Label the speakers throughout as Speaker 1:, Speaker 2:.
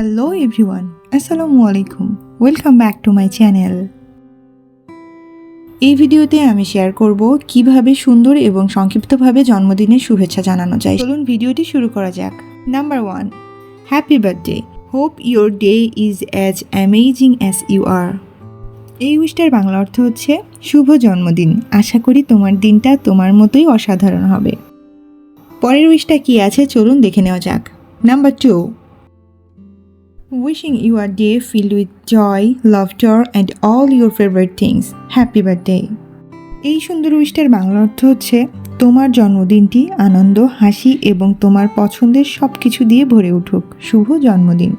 Speaker 1: Hello everyone আসসালামু আলাইকুম welcome back to my channel এই ভিডিওতে আমি শেয়ার করব কীভাবে সুন্দর এবং সংক্ষিপ্তভাবে জন্মদিনের শুভেচ্ছা জানানো যায়। চলুন ভিডিওটি শুরু করা যাক। Number one happy birthday hope your day is as amazing as you are এই উইশটার বাংলা অর্থ হচ্ছে শুভ জন্মদিন। আশা করি তোমার দিনটা তোমার মতোই অসাধারণ হবে। পরের উইশটা কি আছে? চলুন দেখে নেওয়া যাক। Number two Wishing you a day filled with joy, laughter, and all your favorite things. Happy birthday! এই সুন্দর উইশটার বাংলা অর্থ হচ্ছে তোমার জন্মদিনটি আনন্দ হাসি এবং তোমার পছন্দের সব কিছু দিয়ে ভরে উঠুক। শুভ জন্মদিন।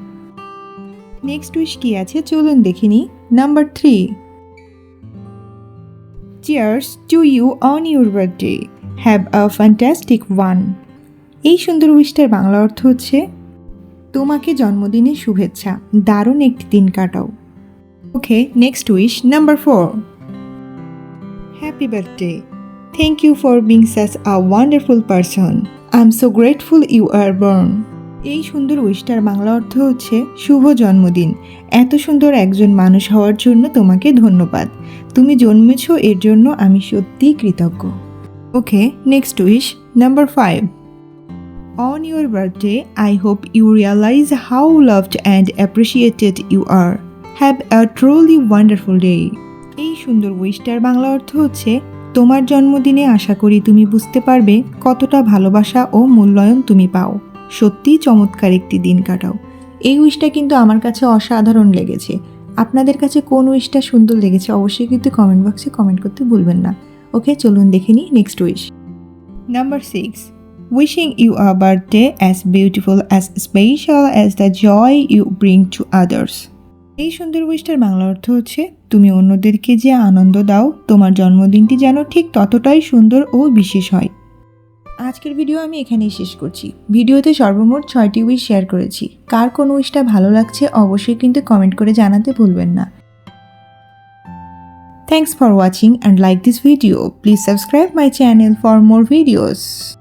Speaker 1: নেক্সট উইশ কি আছে? চলুন দেখে number three cheers to you on your birthday have a fantastic one এই সুন্দর উইশটার বাংলা অর্থ হচ্ছে তোমাকে জন্মদিনের শুভেচ্ছা। দারুণ একটি দিন কাটাও। Okay next wish number four happy birthday thank you for being such a wonderful person I am so grateful you are born এই সুন্দর উইশটার বাংলা অর্থ হচ্ছে শুভ জন্মদিন। এত সুন্দর একজন মানুষ হওয়ার জন্য তোমাকে ধন্যবাদ। তুমি জন্মেছ এর জন্য আমি সত্যিই কৃতজ্ঞ। Okay next wish number five On your birthday, I hope you realize how loved and appreciated you are. Have a truly wonderful day. এই সুন্দর উইশটার বাংলা অর্থ হচ্ছে তোমার জন্মদিনে আশা করি তুমি বুঝতে পারবে কতটা ভালোবাসা ও মূল্যায়ন তুমি পাও। সত্যিই চমৎকার একটি দিন কাটাও। এই উইশটা কিন্তু আমার কাছে অসাধারণ লেগেছে। আপনাদের কাছে কোন উইশটা সুন্দর লেগেছে অবশ্যই কিন্তু কমেন্ট বক্সে কমেন্ট করতে ভুলবেন না। ওকে চলুন দেখে নিই next wish. Number six. Wishing you a birthday as beautiful, as special as the joy you bring to others. এই সুন্দর উইশটার বাংলা অর্থ হচ্ছে, তুমি অন্যদেরকে যে আনন্দ দাও, তোমার জন্মদিনটি যেন ঠিক ততটাই সুন্দর ও বিশেষ হয়। আজকের ভিডিও আমি এখানেই শেষ করছি। ভিডিওতে সর্বমোট ছয়টি উইশ শেয়ার করেছি। কার কোন উইশটা ভালো লাগছে অবশ্যই কিন্তু কমেন্ট করে জানাতে ভুলবেন না। Thanks for watching and like this video. Please subscribe my channel for more videos.